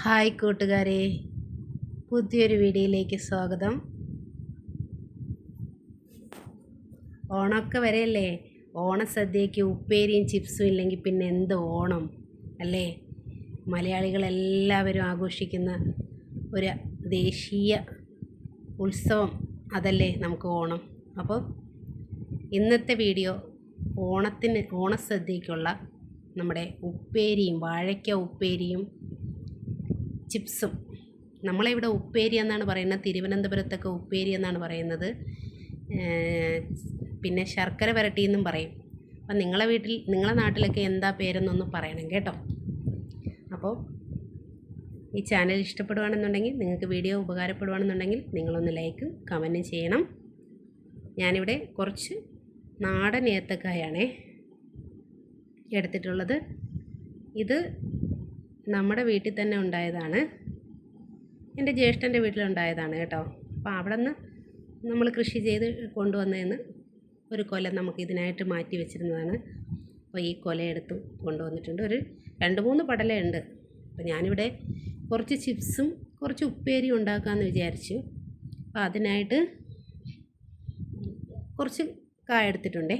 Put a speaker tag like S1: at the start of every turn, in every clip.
S1: Hi കൂട്ടുകാരെ പുതിയൊരു വീഡിയോയിലേക്ക് സ്വാഗതം. ഓണമൊക്കെ വരെയല്ലേ? ഓണസദ്യയ്ക്ക് ഉപ്പേരിയും ചിപ്സും ഇല്ലെങ്കിൽ പിന്നെ എന്ത് ഓണം അല്ലേ? മലയാളികളെല്ലാവരും ആഘോഷിക്കുന്ന ഒരു ദേശീയ ഉത്സവം അതല്ലേ നമുക്ക് ഓണം. അപ്പോൾ ഇന്നത്തെ വീഡിയോ ഓണത്തിന് ഓണസദ്യക്കുള്ള നമ്മുടെ ഉപ്പേരിയും വാഴയ്ക്ക ഉപ്പേരിയും ചിപ്സും. നമ്മളിവിടെ ഉപ്പേരി എന്നാണ് പറയുന്നത്. തിരുവനന്തപുരത്തൊക്കെ ഉപ്പേരി എന്നാണ് പറയുന്നത്. പിന്നെ ശർക്കര വരട്ടി എന്നും പറയും. അപ്പം നിങ്ങളെ വീട്ടിൽ നിങ്ങളെ നാട്ടിലൊക്കെ എന്താ പേരെന്നൊന്ന് പറയണം കേട്ടോ. അപ്പോൾ ഈ ചാനൽ ഇഷ്ടപ്പെടുകയാണെന്നുണ്ടെങ്കിൽ നിങ്ങൾക്ക് വീഡിയോ ഉപകാരപ്പെടുകയാണെന്നുണ്ടെങ്കിൽ നിങ്ങളൊന്ന് ലൈക്ക് കമന്റും ചെയ്യണം. ഞാനിവിടെ കുറച്ച് നാടൻ ഏത്തക്കായാണേ എടുത്തിട്ടുള്ളത്. ഇത് നമ്മുടെ വീട്ടിൽ തന്നെ ഉണ്ടായതാണ്. എന്റെ ജ്യേഷ്ഠന്റെ വീട്ടിലുണ്ടായതാണ് കേട്ടോ. അപ്പോൾ അവിടെ നിന്ന് നമ്മൾ കൃഷി ചെയ്ത് കൊണ്ടുവന്നതെന്ന് ഒരു കൊല നമുക്ക് ഇതിനായിട്ട് മാറ്റി വെച്ചിരുന്നതാണ്. അപ്പോൾ ഈ കൊല എടുത്ത് കൊണ്ടുവന്നിട്ടുണ്ട്. ഒരു രണ്ട് മൂന്ന് പടലയുണ്ട്. അപ്പോൾ ഞാനിവിടെ കുറച്ച് ചിപ്സും കുറച്ച് ഉപ്പേരി ഉണ്ടാക്കാമെന്ന് വിചാരിച്ചു. അപ്പോൾ അതിനായിട്ട് കുറച്ച് കായ എടുത്തിട്ടുണ്ടേ.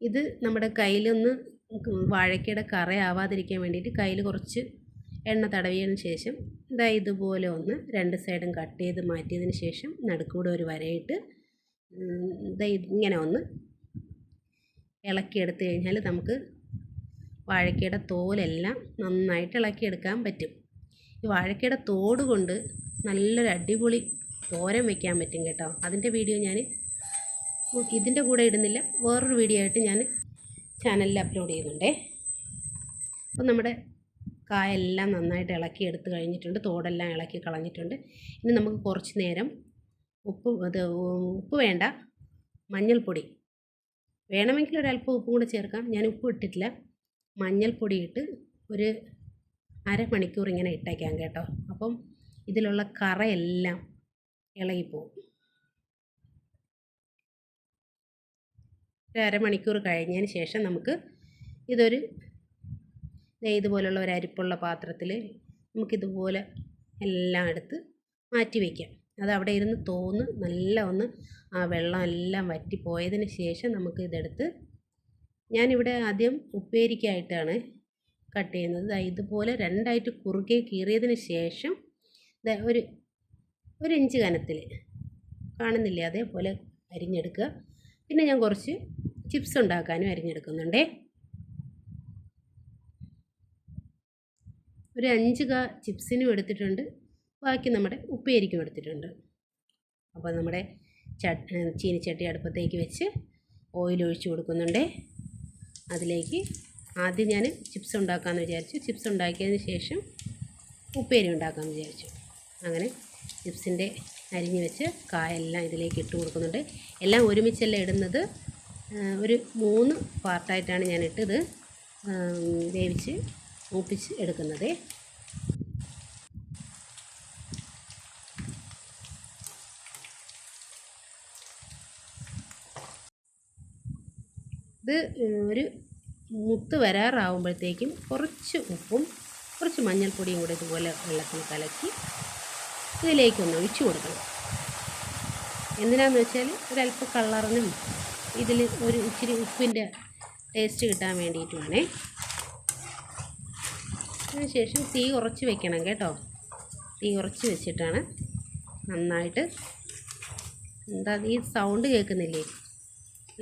S1: ഇത് നമ്മുടെ കയ്യിലൊന്ന് വാഴയ്ക്കയുടെ കറയാവാതിരിക്കാൻ വേണ്ടിയിട്ട് കയ്യിൽ കുറച്ച് എണ്ണ തടവിയതിന് ശേഷം ഇതാ ഇതുപോലെ ഒന്ന് രണ്ട് സൈഡും കട്ട് ചെയ്ത് മാറ്റിയതിന് ശേഷം നടുക്കൂടെ ഒരു വരയിട്ട് ഇതാ ഇങ്ങനെ ഒന്ന് ഇളക്കിയെടുത്ത് കഴിഞ്ഞാൽ നമുക്ക് വാഴയ്ക്കയുടെ തോലെല്ലാം നന്നായിട്ട് ഇളക്കിയെടുക്കാൻ പറ്റും. ഈ വാഴയ്ക്കയുടെ തോട് കൊണ്ട് നല്ലൊരു അടിപൊളി തോരൻ വയ്ക്കാൻ പറ്റും കേട്ടോ. അതിന്റെ വീഡിയോ ഞാൻ ഇതിന്റെ കൂടെ ഇടുന്നില്ല. വേറൊരു വീഡിയോ ആയിട്ട് ഞാൻ ചാനലിൽ അപ്ലോഡ് ചെയ്യുന്നുണ്ടേ. അപ്പോൾ നമ്മുടെ കായെല്ലാം നന്നായിട്ട് ഇളക്കി എടുത്ത് കഴിഞ്ഞിട്ടുണ്ട്. തോടെല്ലാം ഇളക്കി കളഞ്ഞിട്ടുണ്ട്. ഇനി നമുക്ക് കുറച്ച് നേരം ഉപ്പ് അത് ഉപ്പ് വേണ്ട മഞ്ഞൾപ്പൊടി. വേണമെങ്കിൽ ഒരല്പം ഉപ്പും കൂടെ ചേർക്കാം. ഞാൻ ഉപ്പ് ഇട്ടിട്ടില്ല. മഞ്ഞൾപ്പൊടി ഇട്ട് ഒരു അരമണിക്കൂർ ഇങ്ങനെ ഇട്ടേക്കാം കേട്ടോ. അപ്പം ഇതിലുള്ള കറയെല്ലാം ഇളകിപ്പോവും. ഒരു അരമണിക്കൂർ കഴിഞ്ഞതിന് ശേഷം നമുക്ക് ഇതൊരു ഇതുപോലുള്ള ഒരു അരിപ്പുള്ള പാത്രത്തിൽ നമുക്കിതുപോലെ എല്ലാം എടുത്ത് മാറ്റി വയ്ക്കാം. അത് അവിടെ ഇരുന്ന് തോന്ന് നല്ല ഒന്ന് ആ വെള്ളം എല്ലാം വറ്റി പോയതിന് ശേഷം നമുക്ക് ഇതെടുത്ത് ഞാനിവിടെ ആദ്യം ഉപ്പേരിക്കായിട്ടാണ് കട്ട് ചെയ്യുന്നത്. ഇതുപോലെ രണ്ടായിട്ട് കുറുകെ കീറിയതിന് ശേഷം ഒരു ഒരു ഇഞ്ച് കനത്തിൽ കാണുന്നില്ലേ അതേപോലെ അരിഞ്ഞെടുക്കുക. പിന്നെ ഞാൻ കുറച്ച് ചിപ്സ് ഉണ്ടാക്കാനും അരിഞ്ഞെടുക്കുന്നുണ്ടേ. ഒരു അഞ്ച് കാ ചിപ്സിനും എടുത്തിട്ടുണ്ട്. ബാക്കി നമ്മുടെ ഉപ്പേരിക്കും എടുത്തിട്ടുണ്ട്. അപ്പോൾ നമ്മുടെ ചട്ട് ചീനിച്ചട്ടി അടുപ്പത്തേക്ക് വെച്ച് ഓയിൽ ഒഴിച്ച് കൊടുക്കുന്നുണ്ട്. അതിലേക്ക് ആദ്യം ഞാൻ ചിപ്സ് ഉണ്ടാക്കാമെന്ന് വിചാരിച്ചു. ചിപ്സ് ഉണ്ടാക്കിയതിന് ശേഷം ഉപ്പേരി ഉണ്ടാക്കാമെന്ന് വിചാരിച്ചു. അങ്ങനെ ചിപ്സിന്റെ അരിഞ്ഞ് വെച്ച് കായെല്ലാം ഇതിലേക്ക് ഇട്ട് കൊടുക്കുന്നുണ്ട്. എല്ലാം ഒരുമിച്ചല്ല ഇടുന്നത്? ഒരു മൂന്ന് പാർട്ടായിട്ടാണ് ഞാൻ ഇട്ടത്. വേവിച്ച് മൂപ്പിച്ച് എടുക്കുന്നത്. ഇത് ഒരു മുത്ത് വരാറാവുമ്പോഴത്തേക്കും കുറച്ച് ഉപ്പും കുറച്ച് മഞ്ഞൾപ്പൊടിയും കൂടെ ഇതുപോലെ വെള്ളത്തിൽ കലക്കി ഇതിലേക്കൊന്ന് ഒഴിച്ചു കൊടുക്കണം. എന്തിനാന്ന് വെച്ചാൽ ഒരല്പം കളറിനും ഇതിൽ ഒരു ഇച്ചിരി ഉപ്പിന്റെ ടേസ്റ്റ് കിട്ടാൻ വേണ്ടിയിട്ടുമാണേ അതിനുശേഷം തീ കുറച്ച് വെക്കണം കേട്ടോ. തീ കുറച്ച് വെച്ചിട്ടാണ് നന്നായിട്ട് എന്താ ഈ സൗണ്ട് കേൾക്കുന്നില്ലേ?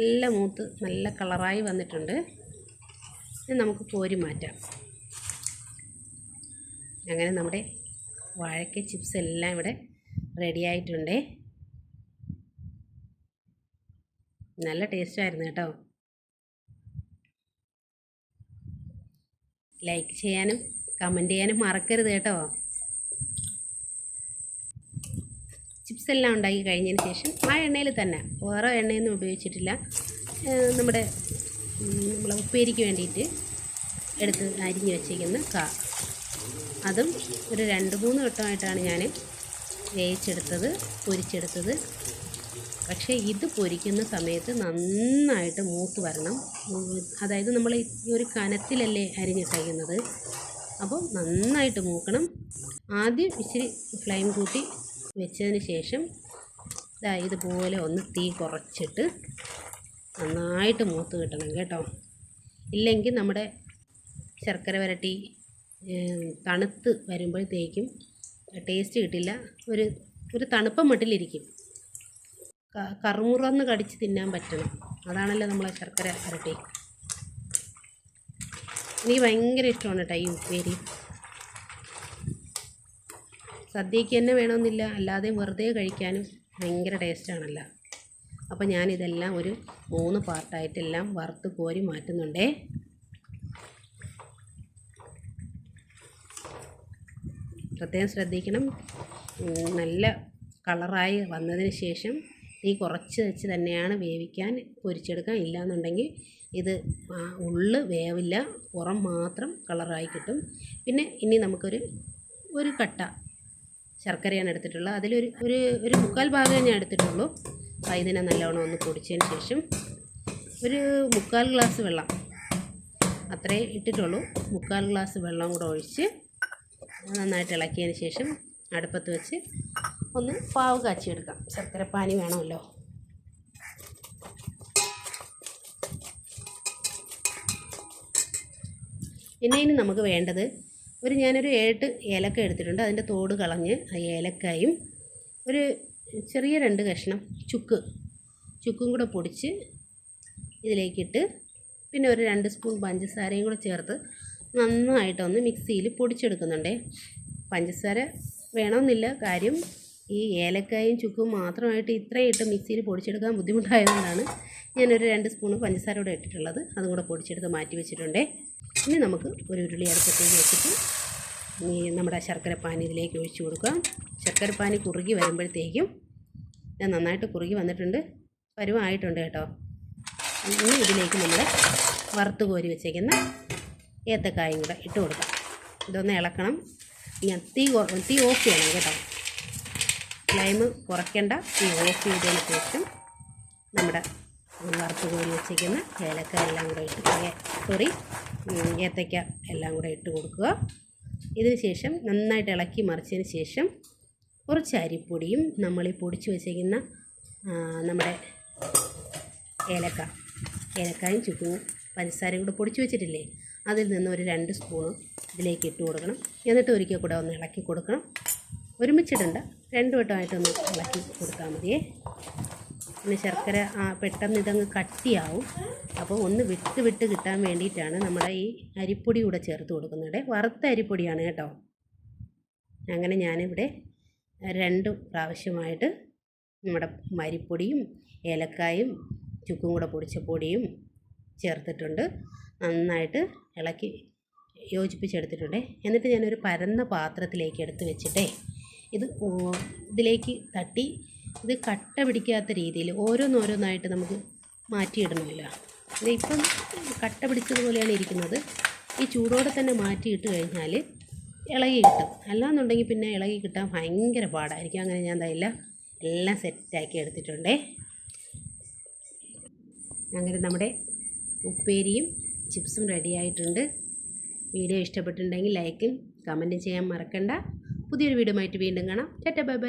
S1: നല്ല മൂത്ത് നല്ല കളറായി വന്നിട്ടുണ്ട്. നമുക്ക് പോരി മാറ്റാം. അങ്ങനെ നമ്മുടെ വാഴയ്ക്ക ചിപ്സ് എല്ലാം ഇവിടെ റെഡി ആയിട്ടുണ്ട്. നല്ല ടേസ്റ്റായിരുന്നു കേട്ടോ. ലൈക്ക് ചെയ്യാനും കമന്റ് ചെയ്യാനും മറക്കരുത് കേട്ടോ. ചിപ്സ് എല്ലാം ഉണ്ടാക്കി കഴിഞ്ഞതിന് ശേഷം ആ എണ്ണയിൽ തന്നെ വേറെ എണ്ണയൊന്നും ഉപയോഗിച്ചിട്ടില്ല. നമ്മുടെ നമ്മളെ ഉപ്പേരിക്ക് വേണ്ടിയിട്ട് എടുത്ത് അരിഞ്ഞ് വെച്ചേക്കുന്ന കാ അതും ഒരു രണ്ട് മൂന്ന് വട്ടമായിട്ടാണ് ഞാൻ വേവിച്ചെടുത്തത് പൊരിച്ചെടുത്തത്. പക്ഷേ ഇത് പൊരിക്കുന്ന സമയത്ത് നന്നായിട്ട് മൂത്ത് വരണം. അതായത് നമ്മൾ ഈ ഒരു കനത്തിലല്ലേ അരിഞ്ഞിട്ടയക്കുന്നത് അപ്പോൾ നന്നായിട്ട് മൂക്കണം. ആദ്യം ഇച്ചിരി ഫ്ലെയിം കൂട്ടി വെച്ചതിന് ശേഷം ഇതാ ഇതുപോലെ ഒന്ന് തീ കുറച്ചിട്ട് നന്നായിട്ട് മൂത്ത് കിട്ടണം കേട്ടോ. ഇല്ലെങ്കിൽ നമ്മുടെ ശർക്കര വരട്ടി തണുത്ത് വരുമ്പോഴത്തേക്കും ടേസ്റ്റ് കിട്ടില്ല. ഒരു ഒരു തണുപ്പം മട്ടിലിരിക്കും കറുമുറന്ന് കടിച്ച് തിന്നാൻ പറ്റണം. അതാണല്ലോ നമ്മളെ ശർക്കര അരട്ടി. എനിക്ക് ഭയങ്കര ഇഷ്ടമാണ് കേട്ടോ ഈ ഉപ്പേരി. സദ്യക്ക് തന്നെ വേണമെന്നില്ല. അല്ലാതെ വെറുതെ കഴിക്കാനും ഭയങ്കര ടേസ്റ്റാണല്ലോ അപ്പോൾ ഞാനിതെല്ലാം ഒരു മൂന്ന് പാർട്ടായിട്ടെല്ലാം വറുത്ത് കോരി മാറ്റുന്നുണ്ടേ. പ്രത്യേകം ശ്രദ്ധിക്കണം. നല്ല കളറായി വന്നതിന് ശേഷം തീ കുറച്ച് വെച്ച് തന്നെയാണ് വേവിക്കാൻ പൊരിച്ചെടുക്കാൻ ഇല്ലയെന്നുണ്ടെങ്കിൽ ഇത് ഉള്ള് വേവില്ല. പുറം മാത്രം കളറായി കിട്ടും. പിന്നെ ഇനി നമുക്കൊരു ഒരു കട്ട ശർക്കരയാണ് എടുത്തിട്ടുള്ളത്. അതിലൊരു ഒരു ഒരു മുക്കാൽ ഭാഗമേ ഞാൻ എടുത്തിട്ടുള്ളൂ. അപ്പോൾ ഇതിനെ നല്ലവണ്ണം ഒന്ന് പൊടിച്ചതിന് ശേഷം ഒരു മുക്കാൽ ഗ്ലാസ് വെള്ളം അത്രേ ഇട്ടിട്ടുള്ളൂ. മുക്കാൽ ഗ്ലാസ് വെള്ളം കൂടെ ഒഴിച്ച് നന്നായിട്ട് ഇളക്കിയതിന് ശേഷം അടുപ്പത്ത് വെച്ച് ഒന്ന് പാവ് കാച്ചിയെടുക്കാം. ശർക്കര പാനി വേണമല്ലോ. പിന്നെ ഇനി നമുക്ക് വേണ്ടത് ഒരു ഞാനൊരു ഏട്ട് ഏലക്ക എടുത്തിട്ടുണ്ട്. അതിന്റെ തോട് കളഞ്ഞ് ആ ഏലക്കായും ഒരു ചെറിയ രണ്ട് കഷ്ണം ചുക്ക് ചുക്കും കൂടെ പൊടിച്ച് ഇതിലേക്കിട്ട് പിന്നെ ഒരു രണ്ട് സ്പൂൺ പഞ്ചസാരയും കൂടെ ചേർത്ത് നന്നായിട്ടൊന്ന് മിക്സിയിൽ പൊടിച്ചെടുക്കുന്നുണ്ടേ. പഞ്ചസാര വേണമെന്നില്ല. കാര്യം ഈ ഏലക്കായും ചുക്കും മാത്രമായിട്ട് ഇത്രയും ഇട്ട് മിക്സിയിൽ പൊടിച്ചെടുക്കാൻ ബുദ്ധിമുട്ടായതുകൊണ്ടാണ് ഞാനൊരു രണ്ട് സ്പൂൺ പഞ്ചസാര കൂടെ ഇട്ടിട്ടുള്ളത്. അതും കൂടെ പൊടിച്ചെടുത്ത് മാറ്റി വെച്ചിട്ടുണ്ടേ. ഇനി നമുക്ക് ഒരു ഉരുളി അടുപ്പത്തേക്ക് വെച്ചിട്ട് ഈ നമ്മുടെ ശർക്കരപ്പാനി ഇതിലേക്ക് ഒഴിച്ചു കൊടുക്കാം. ശർക്കരപ്പാനി കുറുകി വരുമ്പോഴത്തേക്കും ഞാൻ നന്നായിട്ട് കുറുകി വന്നിട്ടുണ്ട്. പരുവായിട്ടുണ്ട് കേട്ടോ. ഇനി ഇതിലേക്ക് നമ്മൾ വറുത്ത് കോരി വെച്ചേക്കുന്ന ഏത്തക്കായും കൂടെ ഇട്ട് കൊടുക്കാം. ഇതൊന്ന് ഇളക്കണം. ഞാൻ തീ തീ ഓഫ് ചെയ്യണം കേട്ടോ. ഫ്ലെയിം കുറയ്ക്കേണ്ട. തീ ഓഫ് ചെയ്തതിന് ശേഷം നമ്മുടെ വറുത്ത് കോരി വെച്ചേക്കുന്ന ഏലക്ക എല്ലാം കൂടെ ഇട്ട് സോറി ഏത്തക്ക എല്ലാം കൂടെ ഇട്ട് കൊടുക്കുക. ഇതിന് ശേഷം നന്നായിട്ട് ഇളക്കി മറിച്ചതിന് ശേഷം കുറച്ച് അരിപ്പൊടിയും നമ്മൾ ഈ പൊടിച്ച് വെച്ചേക്കുന്ന നമ്മുടെ ഏലക്ക ഏലക്കായും ചുക്കും പഞ്ചസാരയും കൂടെ പൊടിച്ച് വെച്ചിട്ടില്ലേ? അതിൽ നിന്ന് ഒരു രണ്ട് സ്പൂൺ ഇതിലേക്ക് ഇട്ട് കൊടുക്കണം. എന്നിട്ട് ഒരിക്കൽ കൂടെ ഒന്ന് ഇളക്കി കൊടുക്കണം. ഒരുമിച്ചിടണ്ട രണ്ട് വട്ടമായിട്ടൊന്ന് ഇളക്കി കൊടുത്താൽ മതിയേ. പിന്നെ ശർക്കര പെട്ടെന്ന് ഇതങ്ങ് കട്ടിയാവും. അപ്പോൾ ഒന്ന് വിട്ട് വിട്ട് കിട്ടാൻ വേണ്ടിയിട്ടാണ് നമ്മുടെ ഈ അരിപ്പൊടി കൂടെ ചേർത്ത് കൊടുക്കുന്നത്. വറുത്ത അരിപ്പൊടിയാണ് കേട്ടോ. അങ്ങനെ ഞാനിവിടെ രണ്ട് പ്രാവശ്യമായിട്ട് നമ്മുടെ മരിപ്പൊടിയും ഏലക്കായും ചുക്കും കൂടെ പൊടിച്ച പൊടിയും ചേർത്തിട്ടുണ്ട്. നന്നായിട്ട് ഇളക്കി യോജിപ്പിച്ചെടുത്തിട്ടുണ്ട്. എന്നിട്ട് ഞാനൊരു പരന്ന പാത്രത്തിലേക്ക് എടുത്ത് വെച്ചിട്ടേ ഇത് ഇതിലേക്ക് തട്ടി ഇത് കട്ട പിടിക്കാത്ത രീതിയിൽ ഓരോന്നോരോന്നായിട്ട് നമുക്ക് മാറ്റിയിടണമല്ലോ. ഇതിപ്പം കട്ട പിടിച്ചതുപോലെയാണ് ഇരിക്കുന്നത്. ഈ ചൂടോടെ തന്നെ മാറ്റിയിട്ട് കഴിഞ്ഞാൽ ഇളകി കിട്ടും. അല്ലാന്നുണ്ടെങ്കിൽ പിന്നെ ഇളകി കിട്ടാൻ ഭയങ്കര പാടായിരിക്കും. അങ്ങനെ ഞാൻ തയ്യില്ല എല്ലാം സെറ്റാക്കി എടുത്തിട്ടുണ്ടേ. അങ്ങനെ നമ്മുടെ ഉപ്പേരിയും ചിപ്സും റെഡി ആയിട്ടുണ്ട്. വീഡിയോ ഇഷ്ടപ്പെട്ടിട്ടുണ്ടെങ്കിൽ ലൈക്കും കമന്റും ചെയ്യാൻ മറക്കണ്ട. പുതിയൊരു വീഡിയോ ആയിട്ട് വീണ്ടും കാണാം. Tata bye bye